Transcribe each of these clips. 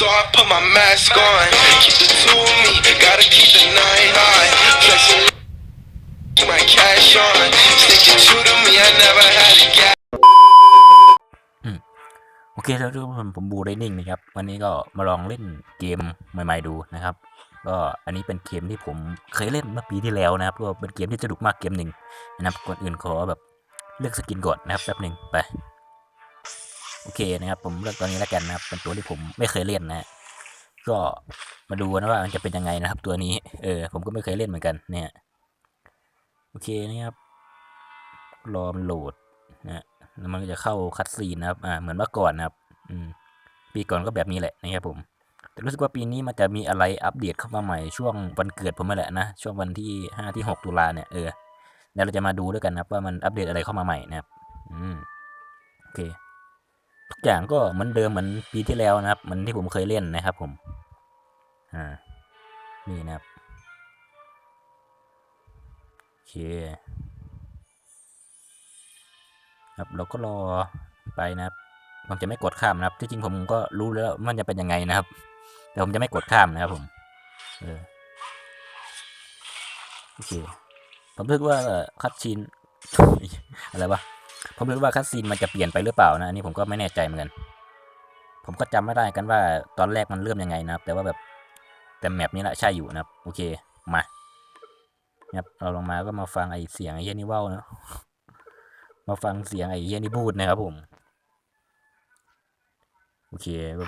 So I put my mask on, keep the two of me, gotta keep the nine high. Flexing my cash on, sticking true to me, I never had a gap. โอเคแล้วทุกคนผมบูไดนิ่งนะครับ วันนี้ก็มาลองเล่นเกมใหม่ๆดูนะครับ ก็อันนี้เป็นเกมที่ผมเคยเล่นเมื่อปีที่แล้วนะครับ ก็เป็นเกมที่สนุกมากเกมหนึ่งนะครับก่อนอื่นขอแบบเลือกสกินก่อนนะครับแป๊บหนึ่งไป โอเคนะครับ ผมเลือกตัวนี้แล้วกันนะครับ เป็นตัวที่ผมไม่เคยเล่นนะฮะก็มาดูนะว่ามันจะเป็นยังไงนะครับ ตัวนี้ เออ ผมก็ไม่เคยเล่นเหมือนกัน เนี่ย โอเคนะครับรอมันโหลดนะแล้วมันก็จะเข้าคัดซีนนะครับ อ่า เหมือนเมื่อก่อนนะครับ อืม ปีก่อนก็แบบนี้แหละนะครับผม แต่รู้สึกว่าปีนี้มันจะมีอะไรอัปเดตเข้ามาใหม่ช่วงวันเกิดผมนั่นแหละนะ ช่วงวันที่ห้าที่หกตุลาเนี่ย เออเดี๋ยวเราจะมาดูด้วยกันนะครับว่ามันอัปเดตอะไรเข้ามาใหม่นะครับ อืม โอเค ทุกอย่างก็เหมือนเดิมเหมือนปีที่แล้วนะครับ เหมือนที่ผมเคยเล่นนะครับ ผม อ่า นี่นะครับโอเคครับเราก็รอไปนะครับผมจะไม่กดข้ามนะครับ ที่จริงผมก็รู้แล้วมันจะเป็นยังไงนะครับ แต่ผมจะไม่กดข้ามนะครับ ผม เออโอเคผมนึกว่าคัดซีนอะไรวะ ผมนึกว่าคัดซีนมันจะเปลี่ยนไปหรือเปล่านะอันนี้ผมก็ไม่แน่ใจเหมือนกัน ผมก็จำไม่ได้กันว่าตอนแรกมันเริ่มยังไงนะครับ แต่ว่าแบบแต่แมปนี้แหละใช่อยู่นะครับ โอเคมาครับเราลงมาก็มาฟังไอเสียงไอ้เฮียนี่เว้าเนาะมาฟังเสียงไอ้เฮียนี่พูดนะครับผม โอเคก็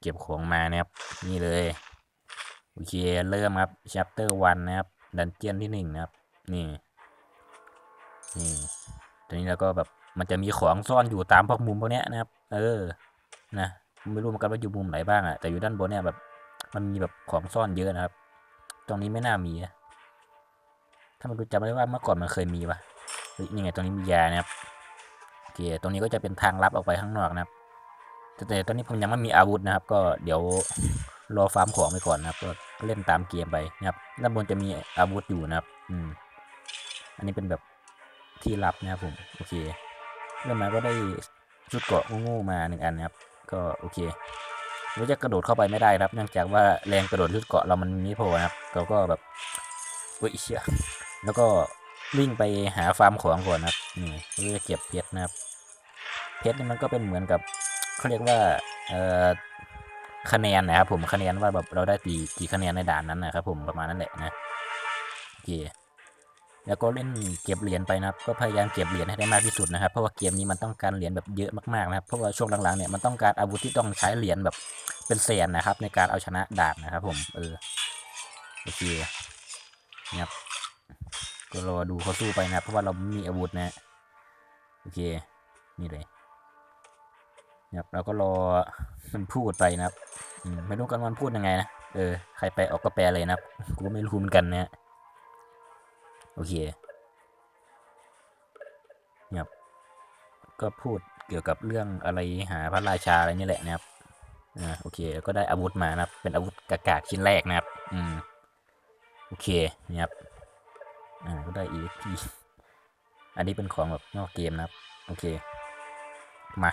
เก็บของมานะครับ นี่เลย โอเคเริ่มครับ chapter 1นะครับ ดันเจียนที่หนึ่งนะครับ นี่นี่ตอนนี้แล้วก็แบบ มันจะมีของซ่อนอยู่ตามพวกมุมพวกเนี้ยนะครับ เออ นะไม่รู้เหมือนกันว่าอยู่มุมไหนบ้างอะแต่อยู่ด้านบนเนี่ยแบบ มันมีแบบของซ่อนเยอะนะครับ ตรงนี้ไม่น่ามีนะถ้ามันดูจำได้ว่าเมื่อก่อนมันเคยมีปะนี่ไงตรงนี้มียานะครับโอเคตรงนี้ก็จะเป็นทางลับออกไปข้างนอกนะครับแต่แต่ตอนนี้ผมยังไม่มีอาวุธนะครับ ก็เดี๋ยวรอฟาร์มของไปก่อนนะครับ ก็เล่นตามเกมไปนะครับด้านบนจะมีอาวุธอยู่นะครับ อืม อันนี้เป็นแบบที่ลับนะครับผม โอเค เริ่มมาก็ได้ชุดเกาะโง่ๆมาหนึ่งอันนะครับ ก็โอเคเราจะกระโดดเข้าไปไม่ได้ครับ เนื่องจากว่าแรงกระโดดชุดเกาะเรามันไม่พอนะครับเราก็แบบเฮ้ยเชี่ยแล้วก็วิ่งไปหาฟาร์มของก่อนนะครับนี่เพื่อจะเก็บเพชรนะครับ เพชรนี่มันก็เป็นเหมือนกับเขาเรียกว่าเอ่อคะแนนนะครับผมคะแนนว่าแบบเราได้ตีกี่คะแนนในด่านนั้นนะครับผมประมาณนั้นแหละนะโอเค แล้วก็เล่นเก็บเหรียญไปนะครับก็พยายามเก็บเหรียญให้ได้มากที่สุดนะครับ เพราะว่าเกมนี้มันต้องการเหรียญแบบเยอะมากๆนะครับเพราะว่าช่วงหลังๆเนี่ยมันต้องการอาวุธที่ต้องใช้เหรียญแบบเป็นแสนนะครับ ในการเอาชนะดานนะครับ ผมเออโอเคนะครับก็รอดูเขาสู้ไปนะเพราะว่าเราไม่มีอาวุธนะโอเคนี่เลยนะครับเราก็รอมันพูดไปนะครับไม่รู้กันมันพูดยังไงนะเออใครไปออกก็แปลเลยนะครับกูไม่รู้เหมือนกันนะฮะ โอเคนะครับก็พูดเกี่ยวกับเรื่องอะไรหาพระราชาอะไรนี่แหละนะครับอ่าโอเคก็ได้อาวุธมานะครับ เป็นอาวุธกากาชิ้นแรกนะครับ อืมโอเคนะครับอ่าก็ได้ EXP อันนี้เป็นของแบบนอกเกมนะครับ โอเค มา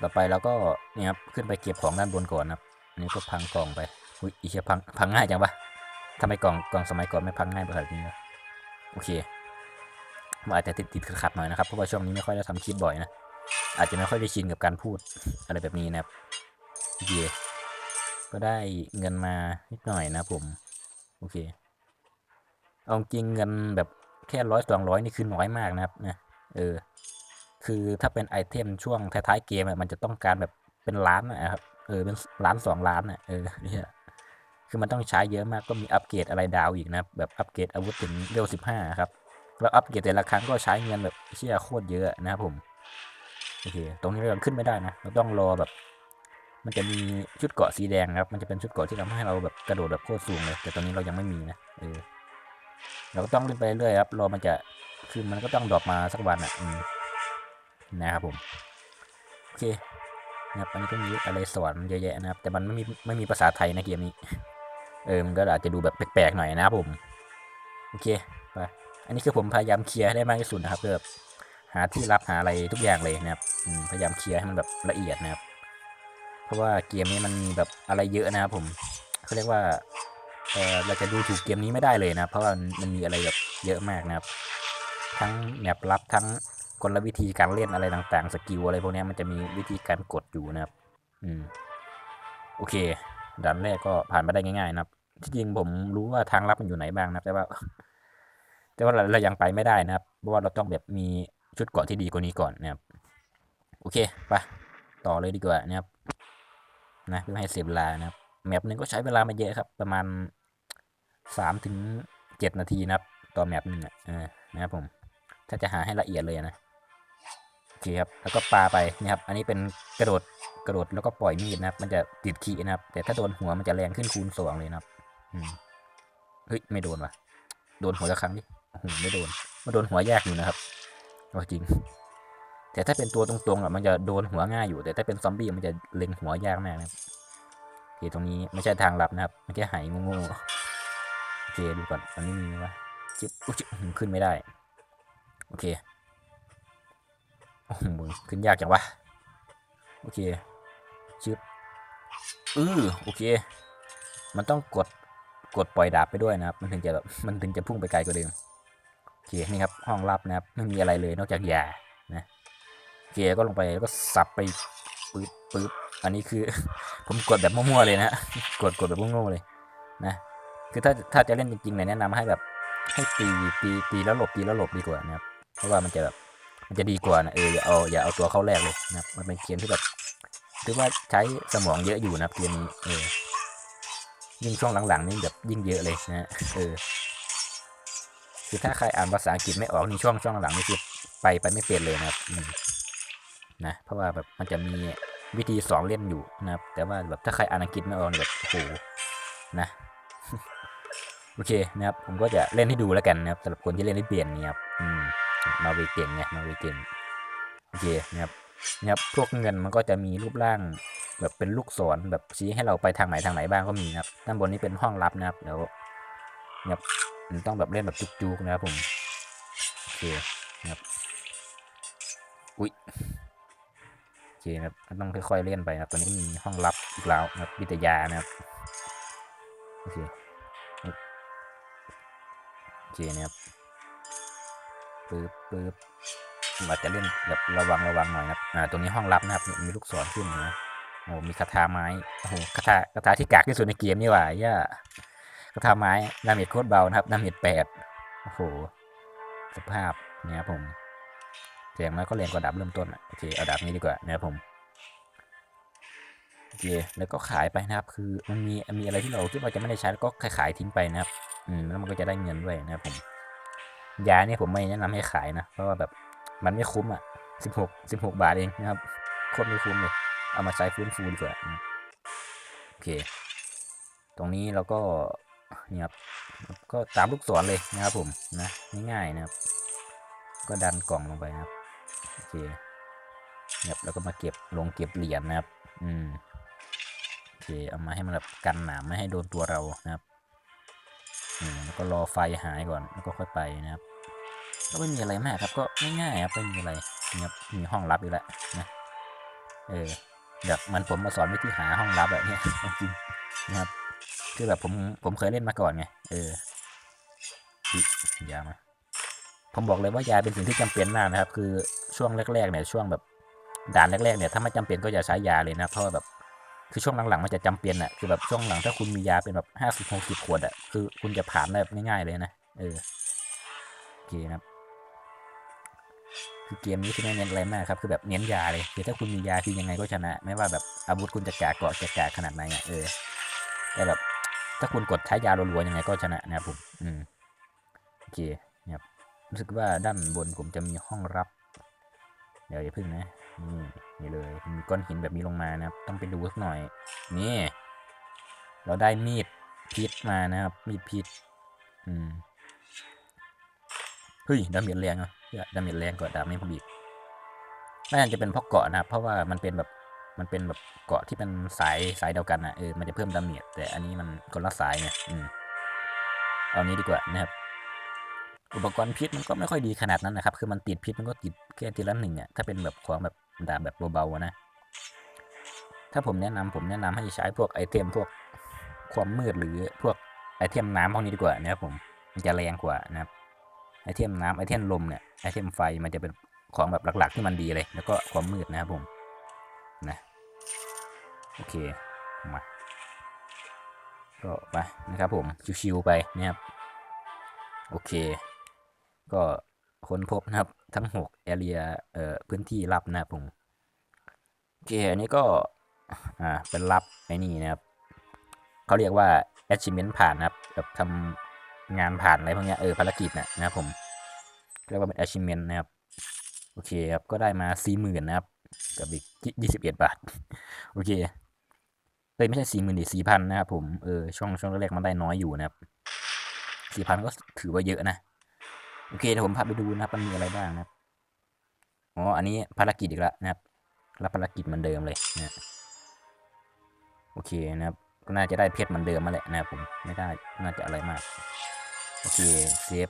ต่อไปเราก็เนี่ยครับขึ้นไปเก็บของด้านบนก่อนนะครับอันนี้ก็พังกล่องไปอุ้ยอีเชียพังพังง่ายจังวะทำไมกล่องกล่องสมัยก่อนไม่พังง่ายแบบนี้วะ โอเคมันอาจจะติดติดขัดขัดหน่อยนะครับเพราะว่าช่วงนี้ไม่ค่อยได้ทำคลิปบ่อยนะอาจจะไม่ค่อยได้ชินกับการพูดอะไรแบบนี้นะครับโอเคก็ได้เงินมานิดหน่อยนะผมโอเค เอาจริงเงินแบบแค่ร้อยสองร้อยนี่คือน้อยมากนะครับนะเออ คือถ้าเป็นไอเทมช่วงท้ายๆเกมมันจะต้องการแบบเป็นล้านนะครับเออเป็นล้านสองล้านอะเออเนี่ย คือมันต้องใช้เยอะมากก็มีอัปเกรดอะไรดาวอีกนะแบบอัปเกรดอาวุธถึงเลเวลสิบห้าครับแล้วอัปเกรดแต่ละครั้งก็ใช้เงินแบบเชี่ยโคตรเยอะนะครับผมโอเคตรงนี้เราขึ้นไม่ได้นะเราต้องรอแบบ มันจะมีชุดเกราะสีแดงครับ มันจะเป็นชุดเกราะที่ทำให้เราแบบกระโดดแบบโคตรสูงเลย แต่ตอนนี้เรายังไม่มีนะเออเราก็ต้องเล่นไปเรื่อยครับรอมันจะคือมันก็ต้องดรอปมาสักวันอะอืมนะครับผมโอเคนะครับอันนี้ก็มีอะไรสอนเยอะแยะนะครับ แต่มันไม่มีไม่มีภาษาไทยนะเกมนี้ เออมันก็อาจจะดูแบบแปลกๆหน่อยนะครับผม โอเคไปอันนี้คือผมพยายามเคลียร์ให้ได้มากที่สุดนะครับเพื่อบหาที่รับหาอะไรทุกอย่างเลยนะครับพยายามเคลียร์ให้มันแบบละเอียดนะครับ เพราะว่าเกมนี้มันมีแบบอะไรเยอะนะครับผมเขาเรียกว่าเออเราจะดูถูกเกมนี้ไม่ได้เลยนะเพราะว่ามันมีอะไรแบบเยอะมากนะครับ ทั้งแมปลับทั้งกลวิธีการเล่นอะไรต่างๆ สกิลอะไรพวกนี้มันจะมีวิธีการกดอยู่นะครับ อืม โอเคด่านแรกก็ผ่านมาได้ง่ายๆนะครับ ที่จริงผมรู้ว่าทางลับมันอยู่ไหนบ้างนะครับแต่ว่า แต่ว่าเราเรายังไปไม่ได้นะครับ เพราะว่าเราต้องแบบมีชุดเกราะที่ดีกว่านี้ก่อนนะครับ โอเคไปต่อเลยดีกว่านะครับ นะเพื่อให้เสียเวลานะครับแมปหนึ่งก็ใช้เวลามาเยอะครับ ประมาณสามถึงเจ็ดนาทีนะครับ ต่อแมปหนึ่งอะนะครับผม ถ้าจะหาให้ละเอียดเลยนะโอเคครับแล้วก็ปลาไปนี่ครับ อันนี้เป็นกระโดดกระโดดแล้วก็ปล่อยมีดนะครับ มันจะติดขีนะครับ แต่ถ้าโดนหัวมันจะแรงขึ้นคูณสองเลยนะครับ เฮ้ยไม่โดนว่ะ โดนหัวละครั้งดิโอ้โหไม่โดนมันโดนหัวยากอยู่นะครับเอาจริง แต่ถ้าเป็นตัวตรงๆอะมันจะโดนหัวง่ายอยู่ แต่ถ้าเป็นซอมบี้มันจะเล็งหัวยากมากนะครับโอเคตรงนี้ไม่ใช่ทางลับนะครับไม่ใช่หงูงูโอเคดูก่อนตอนนี้มีไหมวะจิ๊บอุ๊ยจิ๊บขึ้นไม่ได้ โอเคโอ้โหขึ้นยากจังวะโอเคชึบอือโอเค มันต้องกด กดปล่อยดาบไปด้วยนะครับ มันถึงจะแบบมันถึงจะพุ่งไปไกลกว่าเดิมโอเคนี่ครับห้องลับนะครับไม่มีอะไรเลยนอกจากยานะโอเคก็ลงไปแล้วก็สับไปปึ๊บปึ๊บอันนี้คือ ผมกดแบบมั่วๆเลยนะกดกดแบบโง่ๆเลยนะคือถ้าถ้าจะเล่นจริงๆเนี่ยแนะนำให้แบบให้ตีตีตีแล้วหลบตีแล้วหลบดีกว่านะครับ เพราะว่ามันจะแบบมันจะดีกว่านะเอออย่าเอาอย่าเอาตัวเข้าแรกเลยนะครับมันเป็นเกมที่แบบถือว่าใช้สมองเยอะอยู่นะครับเกมนี้เออ ยิ่งช่วงหลังๆนี่แบบยิ่งเยอะเลยนะฮะเออคือถ้าใครอ่านภาษาอังกฤษไม่ออกในช่วงช่วงหลังนี่คือไปไปไม่เป็นเลยนะครับนะเพราะว่าแบบมันจะมีวิธีสอนเล่นอยู่นะครับ แต่ว่าแบบถ้าใครอ่านอังกฤษไม่ออกแบบโอ้โหนะโอเคนะครับ ผมก็จะเล่นให้ดูแล้วกันนะครับสำหรับคนที่เล่นได้เปลี่ยนนี่ครับอืมมาเวเก่งไงมาเวเก่งโอเคนะครับนะครับพวกเงินมันก็จะมีรูปร่าง แบบเป็นลูกศรแบบชี้ให้เราไปทางไหนทางไหนบ้างก็มีนะครับ ด้านบนนี้เป็นห้องลับนะครับเดี๋ยวเนี่ยมันต้องแบบเล่นแบบจุกๆนะครับผมโอเคนะครับอุ้ยโอเคนะครับต้องค่อยๆเล่นไปนะตอนนี้มีห้องลับอีกแล้วนะครับวิทยานะครับโอเคโอเคนะครับปึ๊บปึ๊บเราจจะเล่นแบบระวังระวังหน่อยนะครับอ่าตรงนี้ห้องลับนะครับมีลูกศรขึ้นนะ โอ้มีคาถาไม้โอ้โหคาถาคาถาที่กากที่สุดในเกมนี่หว่าย่าคาถาไม้ดาเมจโคตรเบานะครับดาเมจแปดโอ้โหสภาพเนี่ยครับผมเสียงแล้วก็แรงกว่าดาบเริ่มต้นโอเคเอาดาบนี้ดีกว่านะครับผมโอเคแล้วก็ขายไปนะครับ คือมันมีมีอะไรที่เราคิดว่าจะไม่ได้ใช้แล้วก็ขายขายทิ้งไปนะครับ อืมแล้วมันก็จะได้เงินด้วยนะครับผมยาเนี่ยผมไม่แนะนำให้ขายนะเพราะว่าแบบมันไม่คุ้มอะสิบหกสิบหกบาทเองนะครับโคตรไม่คุ้มเลย เอามาใช้ฟื้นฟูดีกว่านะโอเค ตรงนี้เราก็นี่ครับก็ตามลูกศรเลยนะครับผมนะง่ายๆนะครับ ก็ดันกล่องลงไปนะครับโอเคเนี่ยแล้วก็มาเก็บลงเก็บเหรียญนะครับ อืมโอเคเอามาให้มันแบบกันหนามไม่ให้โดนตัวเรานะครับอืมแล้วก็รอไฟหายก่อนแล้วก็ค่อยไปนะครับ ก็ไม่มีอะไรมากครับ ก็ง่ายๆครับไม่มีอะไรนะครับมีห้องลับอีกแล้วนะเออ แบบเหมันผมมาสอนวิธีหาห้องลับแบบเนี้ยจริงนะครับ คือแบบผมผมเคยเล่นมาก่อนไงเออยามาผมบอกเลยว่ายาเป็นสิ่งที่จำเป็นมากนะครับ คือช่วงแรกๆเนี่ยช่วงแบบด่านแรกๆเนี่ยถ้าไม่จำเป็นก็อย่าใช้ยาเลยนะเพราะแบบคือช่วงหลังๆมันจะจำเป็นอะคือแบบช่วงหลังถ้าคุณมียาเป็นแบบห้าสิบหกสิบขวดอะคือคุณจะผ่านได้แบบง่ายๆเลยนะเออโอเคนะครับ คือเกมนี้คือไม่เน้นอะไรมากครับคือแบบเน้นยาเลยคือถ้าคุณมียาคือยังไงก็ชนะ ไม่ว่าแบบอาวุธคุณจะกาเกาะจะกาขนาดไหนอะเออแต่แบบถ้าคุณกดใช้ยารัวๆยังไงก็ชนะนะครับผมอืมโอเคนะครับรู้สึกว่าด้านบนผมจะมีห้องรับ เดี๋ยวอย่าพึ่งนะนี่นี่เลยมีก้อนหินแบบนี้ลงมานะครับ ต้องไปดูสักหน่อย นี่ เราได้มีดพิษมานะครับ มีดพิษ อืม เฮ้ยดาเมจแรงอะดาเมจแรงกว่าดาบนี้ผมอีกน่าจะเป็นเพราะเกาะนะครับเพราะว่ามันเป็นแบบมันเป็นแบบเกาะที่เป็นสายสายเดียวกันอะเออมันจะเพิ่มดาเมจแต่อันนี้มันคนละสายไงอืมเอานี้ดีกว่านะครับอุปกรณ์พิษมันก็ไม่ค่อยดีขนาดนั้นนะครับ คือมันติดพิษมันก็ติดแค่ทีละหนึ่งอะถ้าเป็นแบบของแบบดาบแบบเบาๆนะ ถ้าผมแนะนำผมแนะนำให้ใช้พวกไอเทมพวกความมืดหรือพวกไอเทมน้ำพวกนี้ดีกว่านะครับผมมันจะแรงกว่านะครับ ไอเทมน้ำไอเทมลมเนี่ยไอเทมไฟมันจะเป็นของแบบหลักๆที่มันดีเลย แล้วก็ความมืดนะครับผมนะโอเคมาก็ไปนะครับผมชิวๆไปนะครับโอเค ก็ค้นพบนะครับทั้งหกแอเรียเอ่อพื้นที่ลับนะครับผมโอเคอันนี้ก็อ่าเป็นลับไอ้นี่นะครับเขาเรียกว่า achievement ผ่านนะครับแบบทำ งานผ่านอะไรพวกเนี้ยเออภารกิจเนะนะครับผมเรียกว่าเป็น achievement นะครับ โอเคครับ ก็ได้มาสี่หมื่นนะครับ กับอีกยี่สิบเอ็ดบาท โอเคเอ้ยไม่ใช่สี่หมื่นดิสี่พันนะครับผม เออ ช่วงช่วงแรกมันได้น้อยอยู่นะครับสี่พันก็ถือว่าเยอะนะ โอเคเดี๋ยวผมพาไปดูนะครับ มันมีอะไรบ้างนะครับ อ๋อ อันนี้ภารกิจอีกแล้วนะครับ รับภารกิจเหมือนเดิมเลยนะ โอเคนะครับ ก็น่าจะได้เพชรเหมือนเดิมมาแหละนะครับผม ไม่ได้ น่าจะอะไรมาก โอเคเซฟ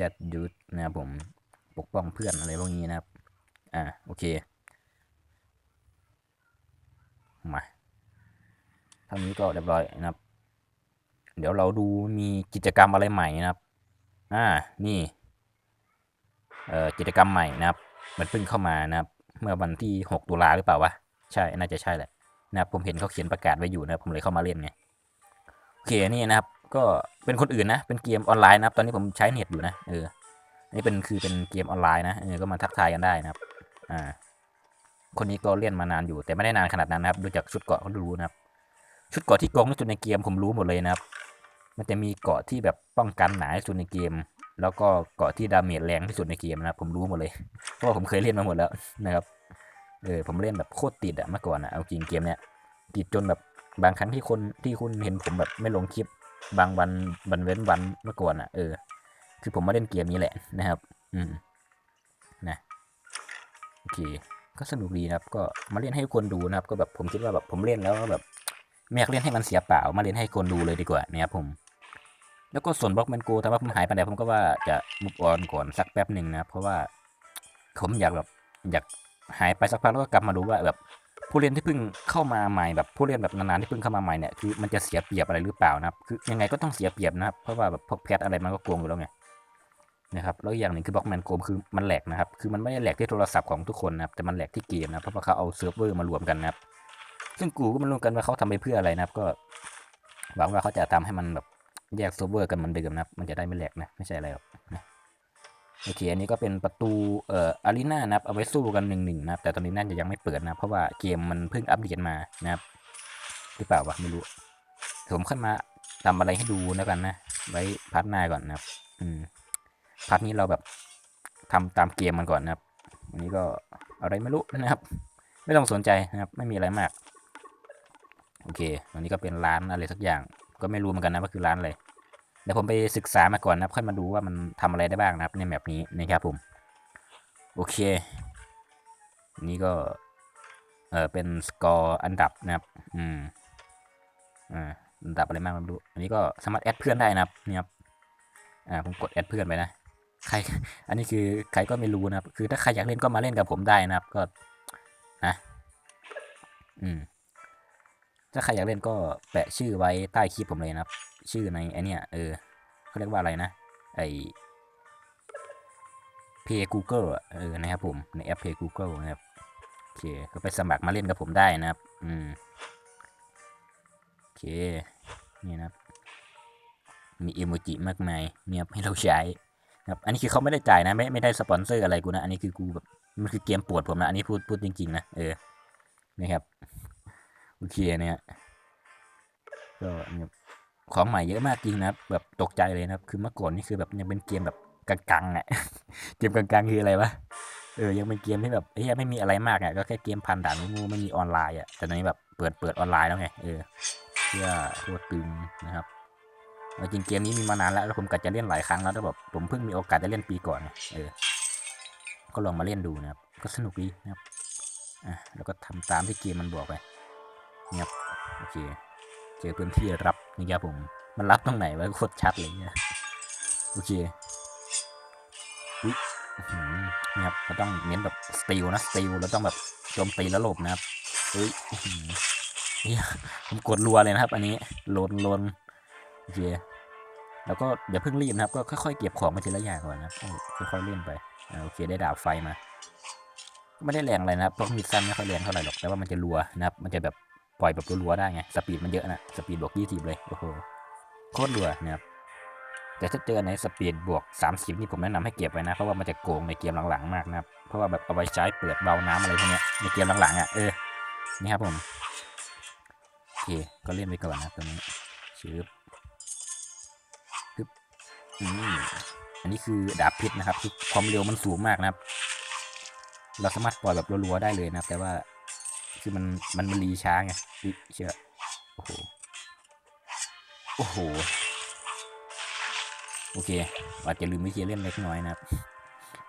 ยัดยุดนะครับผมปกป้องเพื่อนอะไรพวกนี้นะครับ อ่าโอเค มาเท่านี้ก็เรียบร้อยนะครับ เดี๋ยวเราดูมีกิจกรรมอะไรใหม่นะครับ อ่านี่ เอ่อกิจกรรมใหม่นะครับ มันเพิ่งเข้ามานะครับ เมื่อวันที่ 6 ตุลาหรือเปล่าวะ ใช่ น่าจะใช่แหละนะครับผมเห็นเขาเขียนประกาศไว้อยู่นะครับผมเลยเข้ามาเล่นไง โอเคนี่นะครับ ก็ เป็นคนอื่นนะ เป็นเกมออนไลน์นะครับ ตอนนี้ผมใช้เน็ตอยู่นะ เออ อันนี้เป็นคือเป็นเกมออนไลน์นะ เออ ก็มาทักทายกันได้นะครับ อ่า คนนี้ก็เล่นมานานอยู่ แต่ไม่ได้นานขนาดนั้นนะครับ ดูจากชุดเกราะก็รู้นะครับ ชุดเกราะที่โกงที่สุดในเกมผมรู้หมดเลยนะครับ มันจะมีเกราะที่แบบป้องกันหนาที่สุดในเกม แล้วก็เกาะที่ดาเมจแรงที่สุดในเกมนะครับ ผมรู้หมดเลย เพราะผมเคยเล่นมาหมดแล้วนะครับ เออ ผมเล่นแบบโคตรติดอะเมื่อก่อนอะเอาจริงเกมเนี้ยติดจนแบบบางครั้งที่คนที่คุณเห็นผมแบบไม่ลงคลิป บางวันวันเว้นวันเมื่อก่อนอะเออ คือผมมาเล่นเกมนี้แหละนะครับ อืมนะโอเค ก็สนุกดีนะครับ ก็มาเล่นให้คนดูนะครับ ก็แบบผมคิดว่าแบบผมเล่นแล้วแบบไม่อยากเล่นให้มันเสียเปล่า มาเล่นให้คนดูเลยดีกว่านะครับผม แล้วก็ส่วนบล็อกแมนโกแต่ว่าผมหายไปไหนผมก็ว่าจะมุกออนก่อนสักแป๊บหนึ่งนะเพราะว่าผมอยากแบบอยากหายไปสักพักแล้วก็กลับมาดูว่าแบบ ผู้เล่นที่เพิ่งเข้ามาใหม่แบบผู้เล่นแบบนานๆที่เพิ่งเข้ามาใหม่เนี่ยคือมันจะเสียเปรียบอะไรหรือเปล่านะครับคือยังไงก็ต้องเสียเปรียบนะครับเพราะว่าแบบพวกแพทอะไรมันก็โกงอยู่แล้วไงนะครับแล้วอย่างหนึ่งคือบล็อกแมนโกคือมันแหลกนะครับคือมันไม่ได้แหลกที่โทรศัพท์ของทุกคนนะครับแต่มันแหลกที่เกมนะเพราะว่าเขาเอาเซิร์ฟเวอร์มารวมกันนะครับซึ่งกูก็ไม่รู้กันว่าเขาทำไปเพื่ออะไรนะครับก็หวังว่าเขาจะทำให้มันแบบแยกเซิร์ฟเวอร์กันเหมือนเดิมนะครับมันจะได้ไม่แหลกนะไม่ใช่อะไรหรอกนะ โอเคอันนี้ก็เป็นประตูเอ่ออารีนานะครับเอาไว้สู้กันหนึ่งหนึ่งนะครับแต่ตอนนี้น่าจะยังไม่เปิดนะเพราะว่าเกมมันเพิ่งอัปเดตมานะครับหรือเปล่าวะไม่รู้ผมขึ้นมาทำอะไรให้ดูแล้วกันนะ ไว้พาร์ทหน้าก่อนนะครับ อืมพาร์ทนี้เราแบบทำตามเกมมันก่อนนะครับอันนี้ก็อะไรไม่รู้นะครับ ไม่ต้องสนใจนะครับ ไม่มีอะไรมาก โอเควันนี้ก็เป็นร้านอะไรสักอย่าง ก็ไม่รู้เหมือนกันนะว่าคือร้านอะไร เดี๋ยวผมไปศึกษามาก่อนนะครับค่อยมาดูว่ามันทำอะไรได้บ้างนะครับในแมปนี้นะครับผม โอเค นี่ก็ เออเป็นสกอร์อันดับนะครับ อืมอ่าอันดับอะไรบ้างไม่รู้อันนี้ก็สามารถแอดเพื่อนได้นะครับนี่ครับอ่าผมกดแอดเพื่อนไปนะใคร อันนี้คือใครก็ไม่รู้นะครับ คือถ้าใครอยากเล่นก็มาเล่นกับผมได้นะครับ ก็นะอืมถ้าใครอยากเล่นก็แปะชื่อไว้ใต้คลิปผมเลยนะครับ ชื่อในไอเนี้ยเออเขาเรียกว่าอะไรนะไอ Play Google เออนะครับผมในแอป Play Google นะครับโอเคก็ไปสมัครมาเล่นกับผมได้นะครับอืมโอเคนี่นะครับมีเอโมจิมากมายเนี่ยให้เราใช้นะครับอันนี้คือเขาไม่ได้จ่ายนะไม่ไม่ได้สปอนเซอร์อะไรกูนะอันนี้คือกูแบบมันคือเกมปวดผมนะอันนี้พูดพูดจริงๆนะเออนะครับโอเคเนี่ยก็เนี่ย ของใหม่เยอะมากจริงนะครับแบบตกใจเลยนะครับ คือเมื่อก่อนนี่คือแบบยังเป็นเกมแบบกังๆอะเกมกังๆคืออะไรวะเออยังเป็นเกมที่แบบเฮ้ยไม่มีอะไรมากอะก็แค่เกมพันด่านงูไม่มีออนไลน์อะแต่ตอนนี้แบบเปิดเปิดออนไลน์แล้วไงเออเพื่อตัวตึงนะครับจริงเกมนี้มีมานานแล้วแล้วผมก็จะเล่นหลายครั้งแล้วแต่แบบผมเพิ่งมีโอกาสได้เล่นปีก่อนเออ ก็ลองมาเล่นดูนะครับ ก็สนุกดีนะครับอะแล้วก็ทำตามที่เกมมันบอกไปเงียบโอเค เจอพื้นที่รับนี่ครับผม มันรับตรงไหนไวะโคตรชัดเลยเนี่ยโอเคอุ๊ยนี่ยครับเราต้องเน้นแบบสติลนะสติลเราต้องแบบโจมตีแล้วหลบนะครับเฮ้ยเหี้ยผมกดรัวเลยนะครับ อันนี้โลดโลดโอเคแล้วก็อย่าเพิ่งรีบนะครับ ก็ค่อยๆเก็บของมาทีละอย่างก่อนนะครับค่อยๆเล่นไปอโอเคได้ดาบไฟมา ไม่ได้แรงอะไรนะครับเพราะมีดสั้นไม่ค่อยแรงเท่าไหร่หรอกแต่ว่ามันจะรัวนะครับ มันจะแบบ ปล่อยแบบรัวๆได้ไง สปีดมันเยอะนะ สปีดบวกยี่สิบเลย โอ้โห โคตรรัวนะครับ แต่ถ้าเจอในสปีดบวกสามสิบนี่ผมแนะนำให้เก็บไว้นะ เพราะว่ามันจะโกงในเกมหลังๆมากนะครับ เพราะว่าแบบเอาไว้ใช้เปิดเบาน้ำอะไรพวกเนี้ย ในเกมหลังๆอะ เออ นี่ครับผม โอเค ก็เล่นไปก่อนนะตรงนี้ชืบปึ๊บอืมอันนี้คือดาบพิษนะครับคือความเร็วมันสูงมากนะครับ เราสามารถปล่อยแบบรัวๆได้เลยนะครับ แต่ว่า คือมันมันมันรีช้าไงเชื่อโอ้โหโอ้โหโอเคอาจจะลืมวิธีเล่นเล็กน้อยนะครับ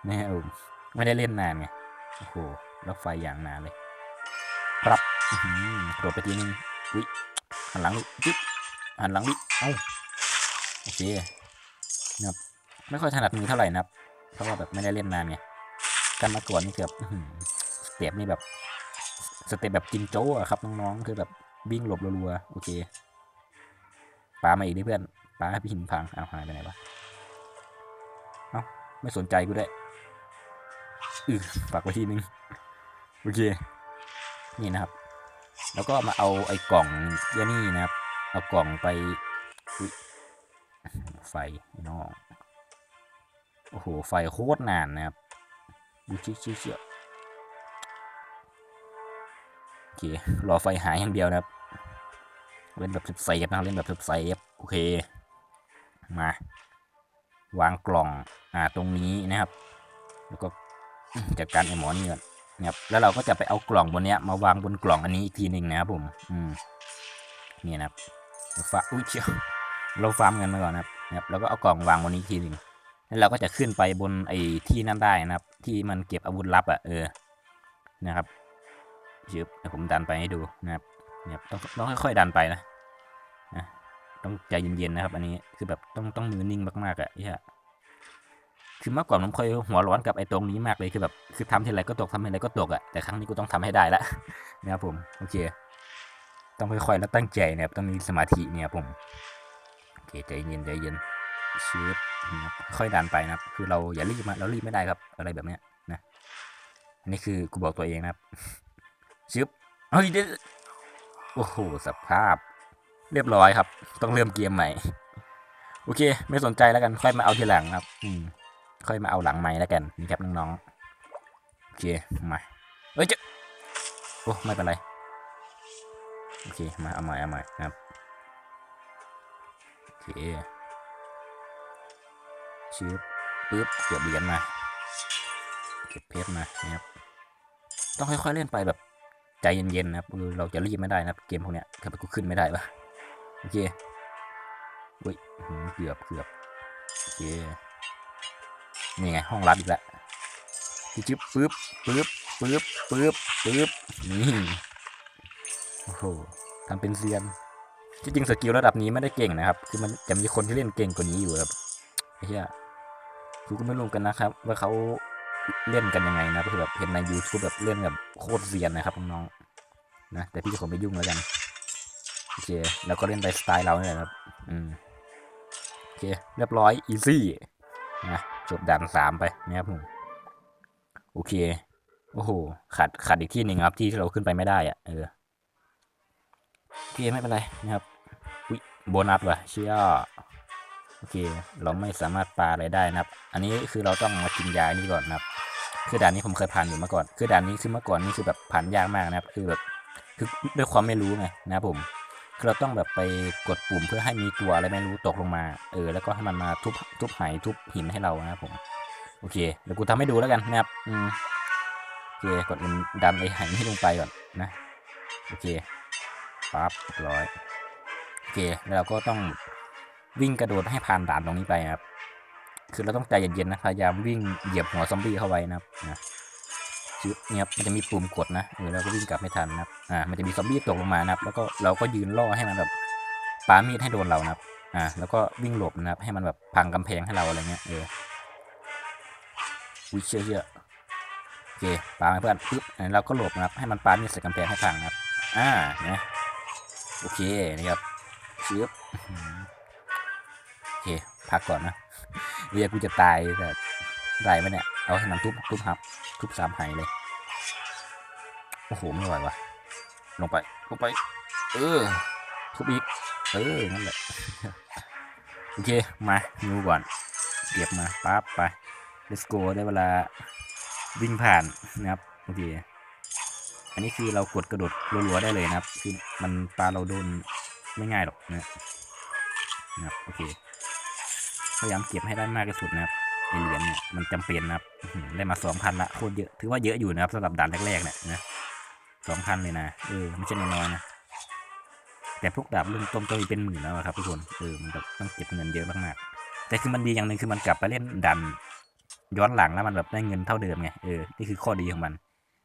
นะครับผมไม่ได้เล่นนานไงโอ้โหแล้วไฟอย่างนานเลยครับหือโดดไปทีนึงอุ้ยหันหลังดิจิ๊บหันหลังดิเอ้าโอเคนะครับไม่ค่อยถนัดมือเท่าไหร่นะครับ เพราะว่าแบบไม่ได้เล่นนานไงกันมาก่อนนี่คือบบอื้อหือสเต็ปนี่แบบ สเต็ปแบบจินโจ้อะครับน้องๆ คือแบบวิ่งหลบรัวๆ โอเคปามาอีกดิเพื่อนปาพี่หินพังเอาหายไปไหนวะ เอ้า ไม่สนใจกูได้วยอือฝากไว้ทีนึง โอเค นี่นะครับ แล้วก็มาเอาไอ้กล่องเยนี่นะครับ เอากล่องไปไฟน้อง โอ้โห ไฟโคตรนานนะครับ ดูชิชิเชียว เครอไฟหายอย่างเดียวนะครับ เล่นแบบเซฟนะเล่นแบบเซฟโอเค มาวางกล่องอ่าตรงนี้นะครับ แล้วก็จัดการไอ้หมอนี่ก่อนนะครับแล้วเราก็จะไปเอากล่องบนเนี้ยมาวางบนกล่องอันนี้อีกทีหนึ่งนะครับผมอืมนี่นะครับเราฟาอุ้ยเชียวเราฟาร์มกันมาก่อนนะครับนะครับ แล้วก็เอากล่องวางบนนี้อีกทีหนึ่งแล้วเราก็จะขึ้นไปบนไอ้ที่นั่นได้นะครับ ที่มันเก็บอาวุธลับอะ่ะเออนะครับ ชืบผมดันไปให้ดูนะครับเนี่ยต้องต้องค่อยๆดันไปนะนะต้องใจเย็นๆนะครับ อันนี้คือแบบต้องต้องมือนิ่งมากๆอะ่ะเนี่ยคือเมื่อก่อนผมเคยหัวร้อนกับไอ้ตรงนี้มากเลยคือแบบคือทำทีไรก็ตกทำทีไรก็ตกอะ่ะแต่ครั้งนี้กูต้องทำให้ได้ละนะครับผมโอเค ต้องค่อยๆแล้วตั้งใจนะครับต้องมีสมาธิเนี่ยผมโอเคใจเย็นใจเย็นชืบนะค่อยดันไปนะครับ คือเราอย่ารีบมาเรารีบไม่ได้ครับ อะไรแบบเนี้ยนะอันนี้คือกูบอกตัวเองนะครับ ชึบเฮ้ยเดี๋ยวโอ้โหสภาพ เรียบร้อยครับ ต้องเริ่มเกมใหม่ โอเค ไม่สนใจแล้วกัน ค่อยมาเอาทีหลังครับ อืม ค่อยมาเอาหลังใหม่แล้วกันนี่ครับน้องๆโอเคมาเอ้ยเจะโอ้ไม่เป็นไรโอเคมาเอาใหม่เอาใหม่นะครับโอเคชืบปึ๊บเก็บเหรียญมาเก็บเพชรมานะครับต้องค่อยๆเล่นไปแบบ ใจเย็นๆนะครับคือเราจะรีบไม่ได้นะครับ เกมพวกเนี้ยทำไมกูขึ้นไม่ได้ปะโอเคอุ้ยหือเกือบเกือบโอเคนี่ไงห้องลับอีกแล้วที่จึ๊บปึ๊บปึ๊บปึ๊บปึ๊บปึ๊บนี่โอ้โหทำเป็นเซียนที่จริงสกิลระดับนี้ไม่ได้เก่งนะครับ คือมันจะมีคนที่เล่นเก่งกว่านี้อยู่ครับไอ้เหี้ยกูก็ไม่รู้กันนะครับ ว่าเขา เล่นกันยังไงนะก็คือแบบเห็นใน YouTube แบบเล่นแบบโคตรเซียนนะครับน้องๆนะแต่พี่จะคงไม่ยุ่งแล้วกันโอเคแล้วก็เล่นไปสไตล์เราเนี่ยนะครับอืมโอเคเรียบร้อยอีซี่นะจบด่านสามไปนะครับผมโอเคโอ้โหขาดขาดอีกที่หนึ่งครับที่เราขึ้นไปไม่ได้อะเออโอเคไม่เป็นไรนะครับวิโบนัสว่ะเชี่ยโอเค เราไม่สามารถปาอะไรได้นะครับ อันนี้คือเราต้องมากินยานี่ก่อนนะครับ คือด่านนี้ผมเคยผ่านอยู่มาก่อน คือด่านนี้คือเมื่อก่อนนี่คือแบบผ่านยากมากนะครับ คือแบบคือด้วยความไม่รู้ไงนะผมคือเราต้องแบบไปกดปุ่มเพื่อให้มีตัวอะไรไม่รู้ตกลงมา เออ แล้วก็ให้มันมาทุบทุบไหทุบหินให้เรานะครับผม โอเค เดี๋ยวกูทำให้ดูแล้วกันนะครับ อืมโอเค กดดันไอ้ไหนี่ลงไปก่อนนะ โอเคปั๊บร้อย โอเค แล้วเราก็ต้องวิ่งกระโดดให้ผ่านด่านตรงนี้ไปครับ คือเราต้องใจเย็นๆนะพยายามวิ่งเหยียบหัวซอมบี้เข้าไว้นะครับนะชืบเนี่ยครับมันจะมีปุ่มกดนะเออเราก็วิ่งกลับไม่ทันนะครับอ่ามันจะมีซอมบี้ตกลงมานะครับ แล้วก็เราก็ยืนล่อให้มันแบบปามีดให้โดนเรานะครับอ่าแล้วก็วิ่งหลบนะครับ ให้มันแบบพังกำแพงให้เราอะไรเงี้ยเออวิเชี่ยเชี่ยโอเคปาเพื่อนปึ๊บอ่าเราก็หลบนะครับ ให้มันปามีดใส่กำแพงให้พังนะครับ อ่านี่ยโอเคนะครับเชือโอเคพักก่อนนะ เรียกกูจะตายแต่ได้ไหมเนี่ย เอาให้มันทุบทุบครับ ทุบสามไหเลย โอ้โห ไม่ไหววะลงไป ลงไป เออ ทุบอีก เออ นั่นแหละ โอเค มาดูก่อน เก็บมาปั๊บไป let's go ได้เวลาวิ่งผ่านนะครับ โอเค อันนี้คือเรากดกระโดดรัวๆได้เลยนะครับ คือมันปลาเราโดนไม่ง่ายหรอกนะ นะครับ โอเค พยายามเก็บให้ได้มากที่สุดนะครับไอเหรียญเนี่ยมันจำเป็นนะครับได้มาสองพันละโคตรเยอะถือว่าเยอะอยู่นะครับสำหรับด่านแรกๆเนี่ยนะสองพันเลยนะเออไม่ใช่น้อยนะแต่พวกดาบเริ่มต้นก็มีเป็นหมื่นแล้วครับทุกคนเออมันแบบต้องเก็บเงินเยอะมากๆแต่คือมันดีอย่างหนึ่งคือมันกลับไปเล่นดัน ย้อนหลังแล้วมันแบบได้เงินเท่าเดิมไงเออนี่คือข้อดีของมัน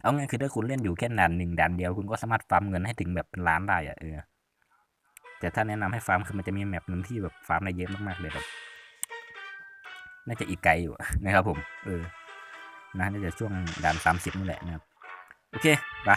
เอาไงคือถ้าคุณเล่นอยู่แค่ดันหนึ่งดันเดียวคุณก็สามารถฟาร์มเงินให้ถึงแบบเป็นล้านได้อะเออแต่ถ้าแนะนำให้ฟาร์มคือมันจะมีแมปหนึ่งที่แบบฟาร์มได้เยอะมากๆเลยแบบ น่าจะอีกไกลอยู่นะครับผม เออ นะ น่าจะช่วงด่านสามสิบนี่แหละนะครับ โอเคไป